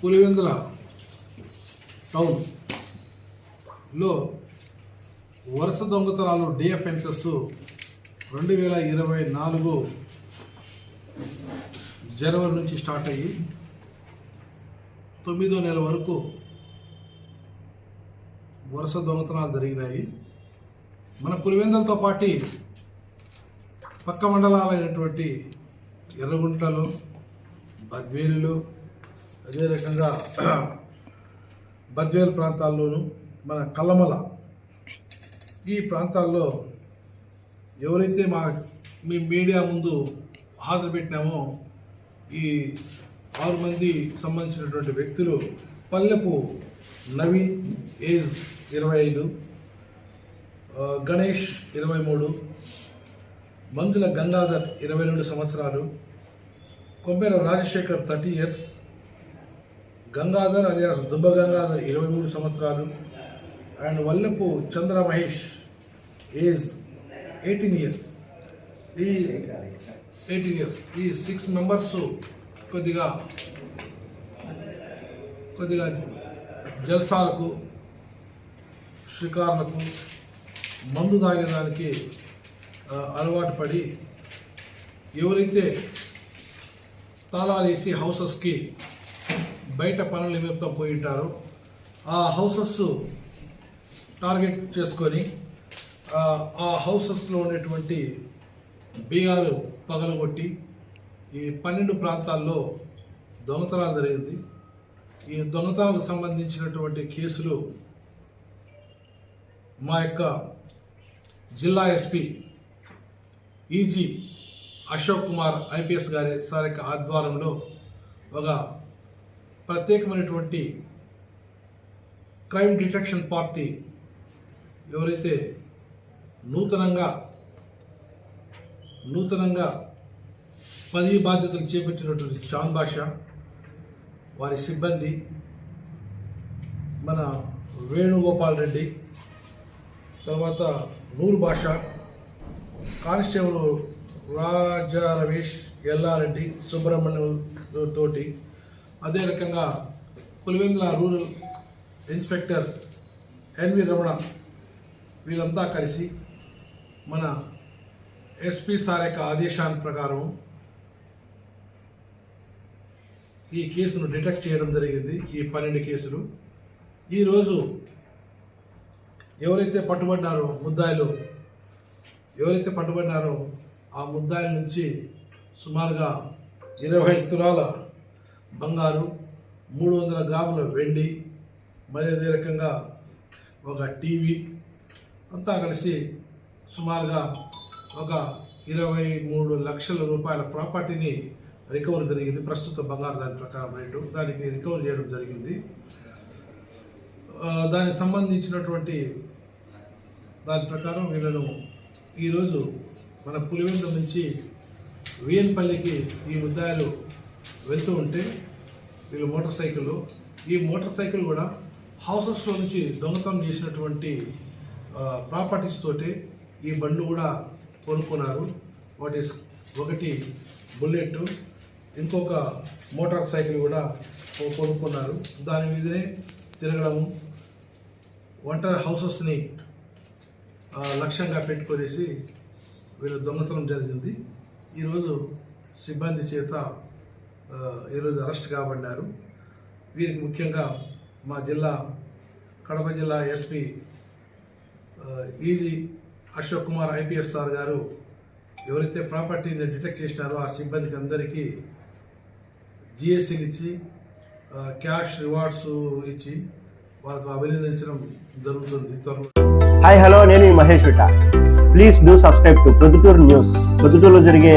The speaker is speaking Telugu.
పులివెందుల టౌన్లో వరుస దొంగతనాలు డిఎఫెన్సెస్ రెండు వేల ఇరవై నాలుగు జనవరి నుంచి స్టార్ట్ అయ్యి తొమ్మిదో నెల వరకు వరుస దొంగతనాలు జరిగినాయి. మన పులివెందులతో పాటు పక్క మండలాలైనటువంటి ఎర్రగుంటలో బద్వేలులో అదే రకంగా బద్వేల్ ప్రాంతాల్లోనూ మన కల్లమల ఈ ప్రాంతాల్లో ఎవరైతే మా మీ మీడియా ముందు హాజరు పెట్టినామో ఈ ఆరు మంది సంబంధించినటువంటి వ్యక్తులు పల్లెపు నవీన్ ఏజ్ ఇరవై ఐదు గణేష్ ఇరవై మూడు మంజుల గంగాధర్ ఇరవై రెండు సంవత్సరాలు Kommera Rajasekhar thirty years Gangadhar alias Dubba Gangadhar ఇరవై మూడు సంవత్సరాలు. And Vallapu Chandra Mahesh age eighteen years. ఈ ఎయిటీన్ ఇయర్స్. ఈ సిక్స్ మెంబర్స్ కొద్దిగా కొద్దిగా జల్సాలకు షికార్లకు మందు తాగేదానికి అలవాటు పడి ఎవరైతే తాళాలు వేసి హౌసెస్కి బయట పనుల నిమిత్తం పోయి ఉంటారు. ఆ హౌసెస్ టార్గెట్ చేసుకొని ఆ, హౌసెస్లో ఉండేటువంటి బీగాలు పగలగొట్టి ఈ పన్నెండు ప్రాంతాల్లో దొంగతనాలు జరిగింది. ఈ దొంగతనాలకు సంబంధించినటువంటి కేసులు మా యొక్క జిల్లా SP E G Ashok Kumar IPS గారి సార్ యొక్క ఆధ్వర్యంలో ఒక ప్రత్యేకమైనటువంటి క్రైమ్ డిటెక్షన్ పార్టీ ఎవరైతే నూతనంగా నూతనంగా పదవి బాధ్యతలు చేపట్టినటువంటి షాన్ బాషా వారి సిబ్బంది మన వేణుగోపాల్ రెడ్డి తర్వాత నూరు భాష కానిస్టేబుల్ రాజా రమేష్ ఎల్లారెడ్డి సుబ్రహ్మణ్యం తోటి అదే రకంగా Pulivendula rural inspector NV Ramana వీళ్ళంతా కలిసి మన ఎస్పీ సార్ యొక్క ఆదేశాల ప్రకారం ఈ కేసును డిటెక్ట్ చేయడం జరిగింది ఈ పన్నెండు కేసులు. ఈరోజు ఎవరైతే పట్టుబడ్డారో ముద్దాయిలు ఎవరైతే పట్టుబడ్డారో ఆ ముద్దాయిల నుంచి సుమారుగా ఇరవై తులాల బంగారు మూడు వందల గ్రాముల వెండి మరి అదే రకంగా ఒక టీవీ. అంతా కలిసి సుమారుగా ఒక ఇరవై మూడు లక్షల రూపాయల ప్రాపర్టీని రికవర్ జరిగింది. ప్రస్తుత బంగారు దాని ప్రకారం రేటు. దానికి రికవర్ చేయడం జరిగింది. దానికి సంబంధించినటువంటి దాని ప్రకారం వీళ్ళను ఈరోజు మన పులివెందుల నుంచి వీఎన్పల్లికి ఈ ముద్దాయిలు వెళ్తూ ఉంటే వీళ్ళు మోటార్ సైకిల్ ఈ మోటార్ సైకిల్ కూడా హౌసెస్లో నుంచి దొంగతనం చేసినటువంటి ప్రాపర్టీస్ తోటి ఈ బండ్లు కూడా కొనుక్కున్నారు. వాటి ఒకటి బుల్లెట్ ఇంకొక మోటార్ సైకిల్ కూడా కొనుక్కున్నారు. దాని మీదనే తిరగడము ఒంటరి హౌసెస్ని లక్ష్యంగా పెట్టుకొనేసి వీళ్ళు దొంగతనం జరిగింది. ఈరోజు సిబ్బంది చేత ఈరోజు అరెస్ట్ కాబడినారు. వీరికి ముఖ్యంగా మా జిల్లా కడప జిల్లా SP E G Ashok Kumar IPS sir గారు ఎవరైతే ప్రాపర్టీని డిటెక్ట్ చేసినారో ఆ సిబ్బందికి అందరికీ జిఎస్సీలు ఇచ్చి క్యాష్ రివార్డ్స్ ఇచ్చి వాళ్ళకు అభినందించడం జరుగుతుంది. త్వరలో హాయ్ హలో నేను Mahesh విట please do subscribe to Proddatur news ప్రొద్దుటూరులో జరిగే